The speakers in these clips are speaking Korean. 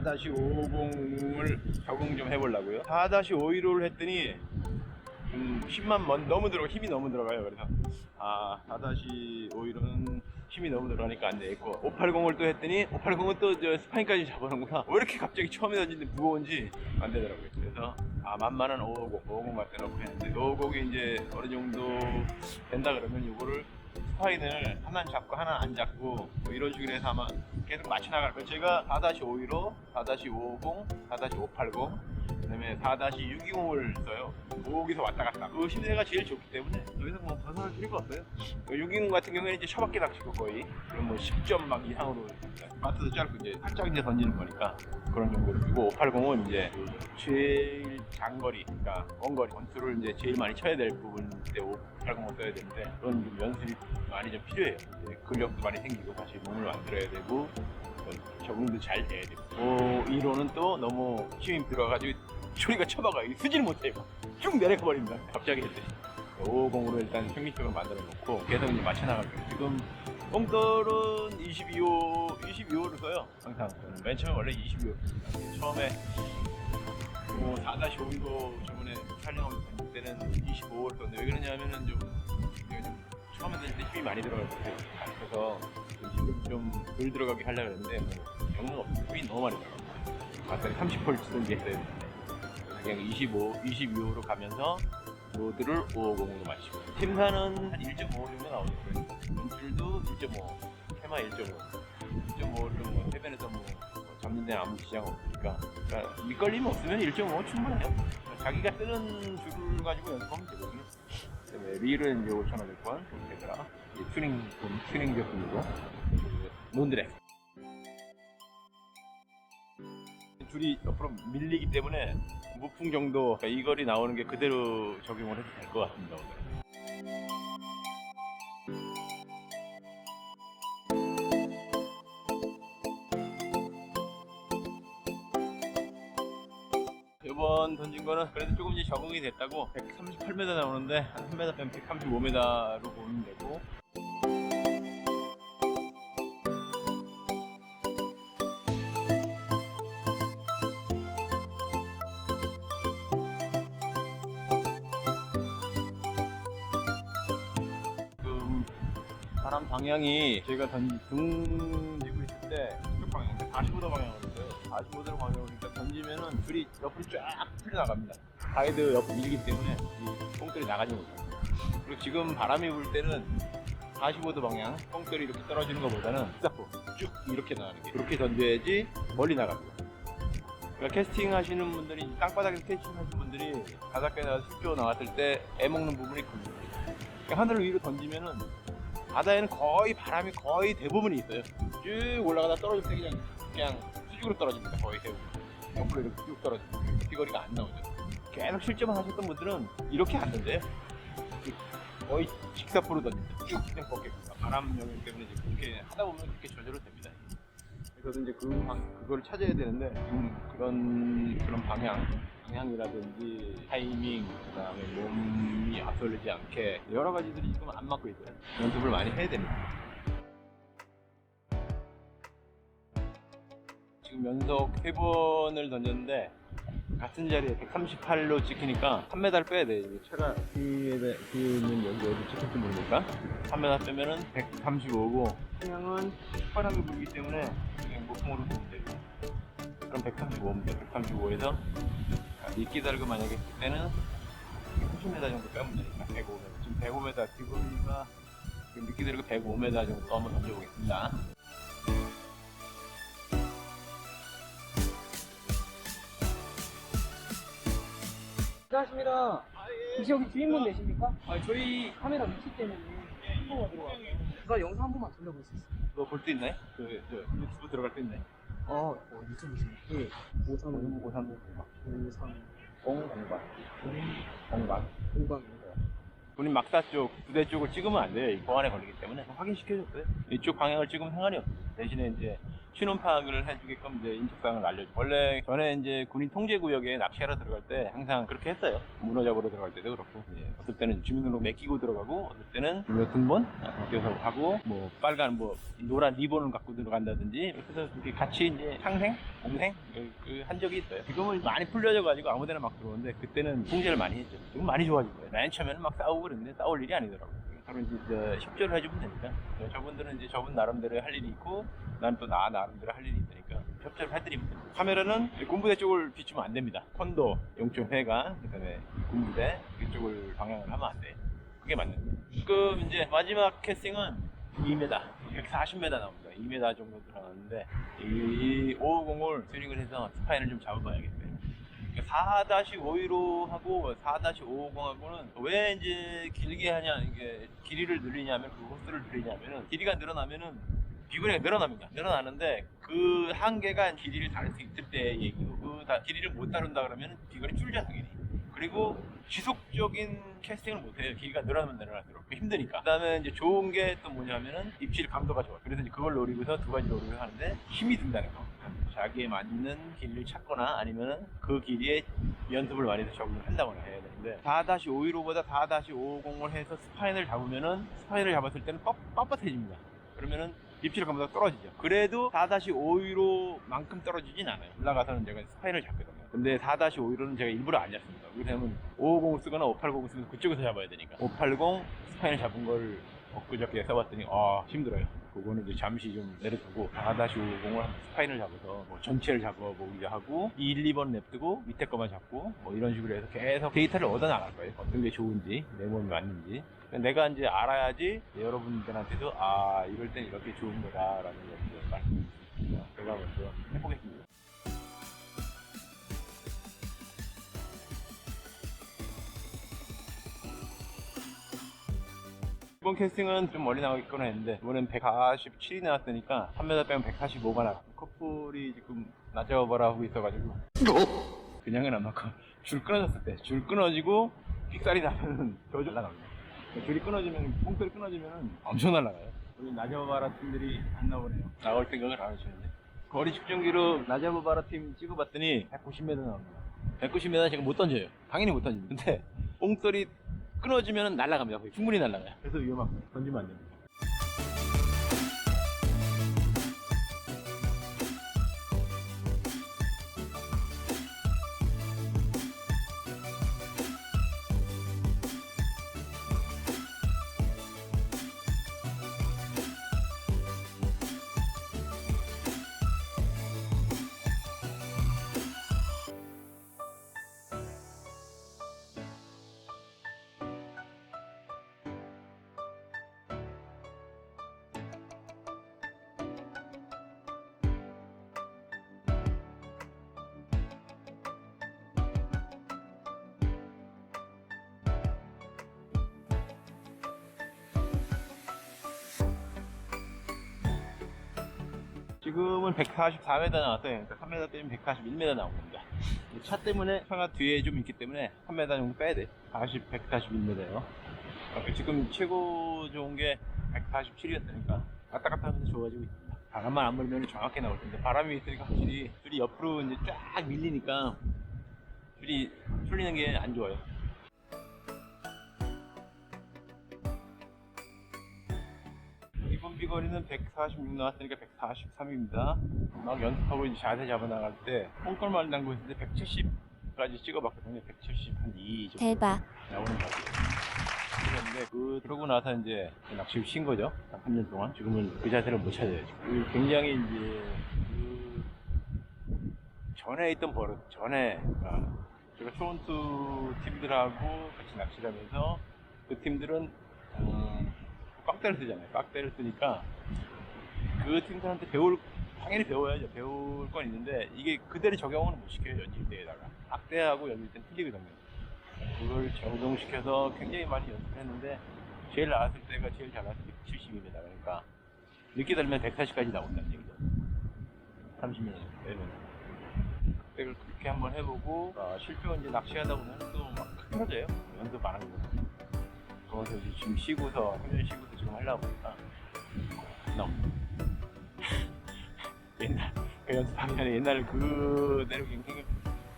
4-50을 적응 좀 해보려고요. 4-51을 했더니 좀 힘만 먼- 너무 들어가 힘이 너무 들어가요. 그래서 아 4-51은 힘이 너무 들어가니까 안 되겠고 580을 또 했더니 580은 또저 스파인까지 잡아놓구나. 왜 이렇게 갑자기 처음에 던지는데 무거운지 안 되더라고요. 그래서 아 만만한 550, 550 갖다 놓고 했는데 550이 이제 어느 정도 된다 그러면 이거를 스파인을 하나 잡고 하나 안 잡고 뭐 이런 식으로 해서 아마 계속 맞춰 나갈 거예요. 제가 4-51호, 4-550, 4-580 그다음에 4-620을 써요. 거기서 왔다 갔다. 그 심세가 제일 좋기 때문에 여기서 뭐 벗어날 필요가 없어요. 620 같은 경우에는 이제 처박기 낚시고 거의 그럼 뭐 10점 막 이상으로 마트도 짧고 이제 살짝 이제 던지는 거니까 그런 정도로 그리고 580은 이제 제일 장거리, 그러니까 원거리 원투를 이제 제일 많이 쳐야 될 부분 때 580을 써야 되는데 그런 좀 연습이 많이 좀 필요해요. 이제 근력도 많이 생기고 다시 몸을 만들어야 되고 어, 적응도 잘 돼야 되고. 어, 이로는 또 너무 힘이 들어가지고 소리가 쳐박아 쓰지를 못해요. 쭉 내려가 버립니다. 갑자기 했더니 550으로 일단 평균적으로 만들어 놓고 계속 이제 맞춰 나갈 거예요 지금 뽕돌은 22호 22호를 써요. 항상 맨 처음에 원래 22호 처음에 뭐 4-5이고 저번에 촬영하면서 던질 때는 25호를 썼는데 왜 그러냐면은 좀 처음에 던질 때 힘이 많이 들어갈 것 같아요 그래서 좀덜 들어가게 하려고 했는데 뭐 영능 없어 힘이 너무 많이 들어가고 아까 30홀 치던지 했어야 되는데 그냥 25, 22호로 가면서 로드를 550으로 마시고. 팀사는? 한 1.5 정도 나오는 거예요 연출도 1.5 테마 1.5 1.5를 뭐 해변에서 뭐, 뭐 잡는 데는 아무 지장 없으니까. 그러니까 밑걸림 없으면 1.5 충분해요. 자기가 쓰는 줄을 가지고 연습하면 되거든요 릴은 이제 5,500원 되더라. 튜닝 좀 튜닝 제품이고 논드렉 줄이 옆으로 밀리기 때문에 무풍 정도 그러니까 이 거리 나오는 게 그대로 적용을 해도 될 것 같습니다 오늘. 번 던진 거는 그래도 조금 이제 적응이 됐다고 138m 나오는데 한 3m 빼면 135m로 보면 되고. 바람 방향이 제가 던 둥지고 있을 때 이쪽 방향 45도 방향으로 45도 방향으로 니까 던지면은 줄이 옆으로 쫙 풀려나갑니다. 가이드 옆 밀기 때문에 이 뽕돌이 나가지 못해요. 그리고 지금 바람이 불 때는 45도 방향 뽕돌이 이렇게 떨어지는 것보다는 쭉 이렇게 나가는 게 그렇게 던져야지 멀리 나갑니다. 그러니까 캐스팅 하시는 분들이 땅바닥에서 캐스팅 하시는 분들이 바닷가에 나가서 실조 나왔을 때 애먹는 부분이 큽니다. 그러니까 하늘 위로 던지면은 바다에는 거의 바람이 거의 대부분이 있어요. 쭉 올라가다 떨어질 때 그냥 그냥 수직으로 떨어집니다. 거의 대부분. 옆으로 이렇게 쭉 떨어집니다. 비거리가 안 나오죠. 계속 실점을 하셨던 분들은 이렇게 안 던져요. 거의 직사포로 던집니다. 쭉 그냥 꺾게 바람 영향 때문에 이제 그렇게 하다 보면 그렇게 저절로 됩니다. 그래서 이제 그 방, 그걸 찾아야 되는데 지금 그런 그런 방향 방향이라든지 타이밍 그다음에 몸이 앞설리지 않게 여러 가지들이 지금 안 맞고 있어요 연습을 많이 해야 됩니다 지금 연속 3번을 던졌는데 같은 자리에 138로 찍히니까 3m 빼야 돼. 이게 차가 뒤에 뒤에는 여기 어디 찍힐지 모르니까 3m 빼면은 135고 방향은 바람이 불기 때문에 그냥 무풍으로 보면 되고 그럼 135입니다. 135에서 미끼 달고 만약에 했을 때는 30m 정도 빼면 되니까 105m 지금 105m 기분이가 지금 미끼 달고 105m 정도 한번 던져보겠습니다. 안녕하십니다. 혹시 여기 주인분 되십니까? 아, 저희 카메라 위치 때문에 홍보가 들어와서 제가 영상 한 번만 돌려볼 수 있어요. 너볼때 있나요? 그, 저, 유튜브 들어갈 때 있나요? 아, 어, 유튜브십니까? 네. 535 530 530 공반 공반 공방입니다. 본인 막사 쪽, 부대 쪽을 찍으면 안 돼요. 이 보안에 걸리기 때문에 확인시켜줬어요. 이쪽 방향을 찍으면 상관이 없어요. 대신에 이제 신원 파악을 해주게끔 이제 인적사항을 알려줘. 원래 전에 이제 군인 통제구역에 낚시하러 들어갈 때 항상 그렇게 했어요. 문어 잡으러 들어갈 때도 그렇고. 예. 어떨 때는 주민등록 맡기고 들어가고, 어떨 때는 문어 등본 맡겨서 가고, 뭐 빨간 뭐 노란 리본을 갖고 들어간다든지, 이렇게 해서 이렇게 같이 이제 상생, 공생 그, 그한 적이 있어요. 지금은 많이 풀려져가지고 아무데나 막 들어오는데 그때는 통제를 많이 했죠. 지금 많이 좋아진 거예요. 맨 처음에는 막 싸우고 그랬는데 싸울 일이 아니더라고요. 서로 이제 저 협조를 해주면 되니까. 네, 저분들은 이제 저분 나름대로 할 일이 있고, 난 또 나 나름대로 할 일이 있으니까 협조를 해드리면 됩니다. 카메라는 군부대 쪽을 비추면 안 됩니다. 콘도, 용종회가, 그다음에 군부대 이쪽을 방향을 하면 안 돼. 그게 맞는 거예요. 지금 이제 마지막 캐스팅은 2m, 140m 나옵니다. 2m 정도 들어가는데 이 550을 튜닝을 해서 스파인을 좀 잡아봐야겠어요. 4-515 하고 4-550하고는 왜 이제 길게 하냐 이게 길이를 늘리냐면 그 호스를 늘리냐면은 길이가 늘어나면은 비거리가 늘어납니다. 늘어나는데 그 한계가 길이를 다룰 수 있을 때 얘기고 그 다- 길이를 못 다룬다 그러면 비거리 줄죠 당연히. 그리고 지속적인 캐스팅을 못해요. 길이가 늘어나면 늘어날수록 힘드니까. 그다음에 이제 좋은 게 또 뭐냐면은 입질 감도가 좋아. 그래서 이제 그걸 노리고서 두 가지 노리고 하는데 힘이 든다는 거. 자기에 맞는 길이를 찾거나 아니면은 그 길이에 연습을 많이 해서 적응을 한다거나 해야 되는데 4-515보다 4-550을 해서 스파인을 잡으면은 스파인을 잡았을 때는 뻣, 뻣뻣해집니다. 그러면은 입질 감도가 떨어지죠. 그래도 4-515만큼 떨어지진 않아요. 올라가서는 제가 스파인을 잡거든요. 근데 4-515는 제가 일부러 안 잡습니다. 왜냐면 550 쓰거나 580 쓰면 그쪽에서 잡아야 되니까. 580 스파인을 잡은 걸 엊그저께 써봤더니 아 힘들어요. 그거는 이제 잠시 좀 내려두고 4-550을 스파인을 잡아서 뭐 전체를 잡아보기도 하고 1, 2번 냅두고 밑에 거만 잡고 뭐 이런 식으로 해서 계속 데이터를 얻어 나갈 거예요. 어떤 게 좋은지 내 몸에 맞는지 내가 이제 알아야지 여러분들한테도 아 이럴 땐 이렇게 좋은 거다 라는 것을 말씀드릴 수 있습니다. 제가 먼저 해보겠습니다. 이번 캐스팅은 좀 멀리 나가겠거나 했는데 이번엔 147이 나왔으니까 3m 빼면 145가 나왔고 커플이 지금 낮아봐라 하고 있어가지고. 그냥은 안 맞고 줄 끊어졌을 때 줄 끊어지고 픽살이 나면 저절 날아갑니다. 줄이 끊어지면 뽕돌이 끊어지면 엄청 날아가요. 우리 낮아봐라 팀들이 안 나오네요. 나올 생각을 안 하시는데. 거리 측정기로 낮아봐라 팀 찍어봤더니 190m 나옵니다. 190m 제가 못 던져요. 당연히 못 던집니다 근데 뽕돌이 끊어지면 날아갑니다. 충분히 날아가요. 그래서 위험하고 던지면 안 됩니다. 지금은 144m 나왔어요. 그러니까 3m 빼면 141m 나옵니다. 차 때문에 차가 뒤에 좀 있기 때문에 3m 정도 빼야 돼. 40, 141m예요. 지금 최고 좋은 게 147이었으니까 왔다 갔다 하면서 좋아지고 있습니다. 바람만 안 불면 정확히 나올 텐데 바람이 있으니까 확실히 줄이 옆으로 이제 쫙 밀리니까 줄이 풀리는 게 안 좋아요. 이번 비거리는 146 나왔으니까 143입니다. 막 연습하고 이제 자세 잡아 나갈 때 콩걸만 담고 있는데 170까지 찍어봤거든요. 170한2 정도 대박. 나오는 것 같아요. 그런데 그 그러고 나서 이제 낚시를 친 거죠. 한 3년 동안. 지금은 그 자세를 못 찾아요. 지금. 그 굉장히 이제 그 전에 있던 버릇, 전에 아, 제가 초원투 팀들하고 같이 낚시를 하면서 그 팀들은 음, 깍대를 쓰잖아요. 깍대를 쓰니까 그 팀들한테 배울 당연히 배워야죠. 배울 건 있는데 이게 그대로 적용을 못 시켜요. 연질대에다가 깍대하고 연질대는 틀리거든요. 그걸 적용시켜서 굉장히 많이 연습했는데 제일 나았을 때가 제일 잘 나왔을 때 70입니다. 그러니까 늦게 달면 140까지 나온다는 얘기죠. 30년 되면. 그때를 그렇게 한번 해보고 아, 실제로 이제 낚시하다 보면 또막 흐트러져요. 연습 안 하는 거. 거기서 지금 쉬고서 3년 쉬고서 지금 하려고 안 나옵니다. 옛날 그 연습하기 전에 옛날 그대로 그냥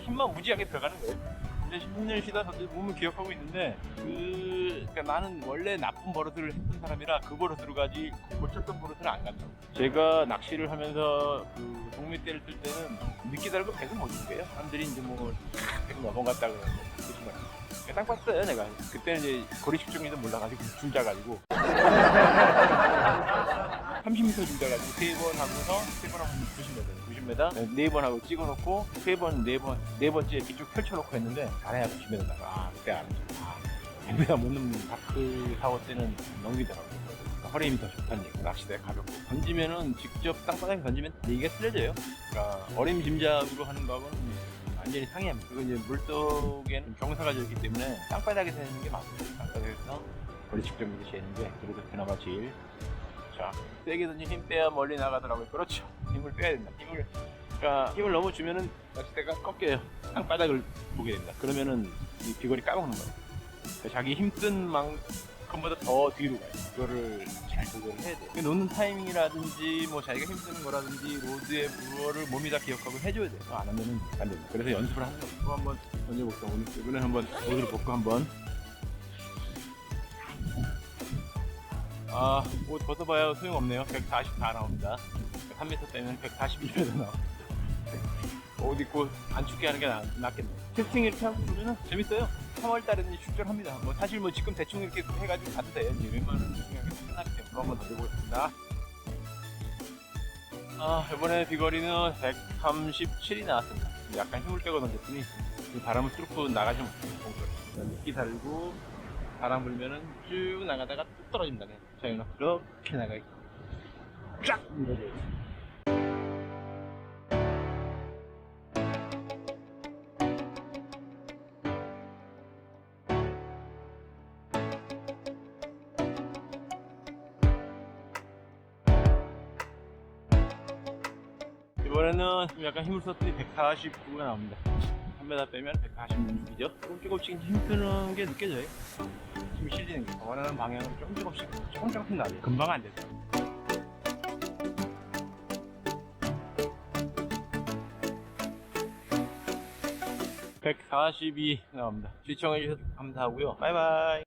힘만 무지하게 들어가는 거예요. 근데 10년 쉬다 저도 몸을 기억하고 있는데 그 그러니까 나는 원래 나쁜 버릇을 했던 사람이라 그 버릇으로 가지 고쳤던 버릇은 안 간다고. 제가 낚시를 하면서 그 동물대를 뜰 때는 늦게 달고 계속 못 줄게요. 사람들이 이제 뭐 계속 넘어갔다 그러고 그러시면 딱 봤어요 내가 그때는 이제 고리식종이도 몰라가지고 줄 잡아가지고. 30m 줄 잡아가지고 세 번 하고서 세 번 하면 90m 90m 네 번 하고 찍어놓고 세 번 네번네 번째 쭉 펼쳐놓고 했는데 잘해야 90m다가. 아 그때 알았죠. 아 100m 못 넘는 다크 사고 때는 넘기더라고요. 그러니까 허리 힘이 더 좋다는 얘기 낚시대 가볍고. 던지면은 직접 땅바닥에 던지면 얘기가 틀려져요. 그러니까 어림짐작으로 하는 거하고는 완전히 상이합니다. 그리고 이제 물속에는 경사가 져있기 때문에 땅바닥에서 하는 게 맞아요. 땅바닥에서 거리 측정기를 재는 게 그래도 그나마 제일 자 세게 던지 힘 빼야 멀리 나가더라고요. 그렇죠. 힘을 빼야 된다. 힘을 그러니까 힘을 너무 주면은 낚싯대가 꺾여요. 땅바닥을 보게 된다. 그러면은 이 비거리 까먹는 거예요. 그러니까 자기 힘쓴 만 큼보다 더 뒤로 가요. 그거를 잘 조절을 해야 돼요. 그 놓는 타이밍이라든지 뭐 자기가 힘쓰는 거라든지 로드의 무어를 몸이 다 기억하고 해줘야 돼요. 안 하면은 안 됩니다. 그래서 연습을 하는 거예요. 또 한번 던져볼까 오늘 이번에 한번 옷을 벗고 한번 아, 옷 벗어봐야 소용없네요. 144 나옵니다. 3m 빼면 142m 나옵니다. 옷 입고 안 춥게 하는 게 나, 낫겠네. 캐스팅 이렇게 하고 보면은 재밌어요. 3월 달에는 출전합니다. 뭐 사실 뭐 지금 대충 이렇게 해가지고 가도 돼요. 이제 웬만하면 중요하게 끝나기 때문에 또 한번 던져보겠습니다. 아, 이번에 비거리는 137이 나왔습니다. 약간 힘을 빼고 던졌더니 이 바람을 뚫고 나가지 못해요. 미끼 달고 바람 불면은 쭉 나가다가 뚝 떨어집니다. 그냥. 자, 이거 이렇게 나가기. 쫙! 밀어줘요. 약간 힘을 썼더니 149가 나옵니다. 3m 빼면 146이죠. 조금 조금씩 힘쓰는 게 느껴져요. 힘이 실리는 게. 원하는 조금 조금씩 조금 조금씩 나죠. 금방 안 되죠. (142) 나옵니다 시청해주셔서 감사하고요 바이바이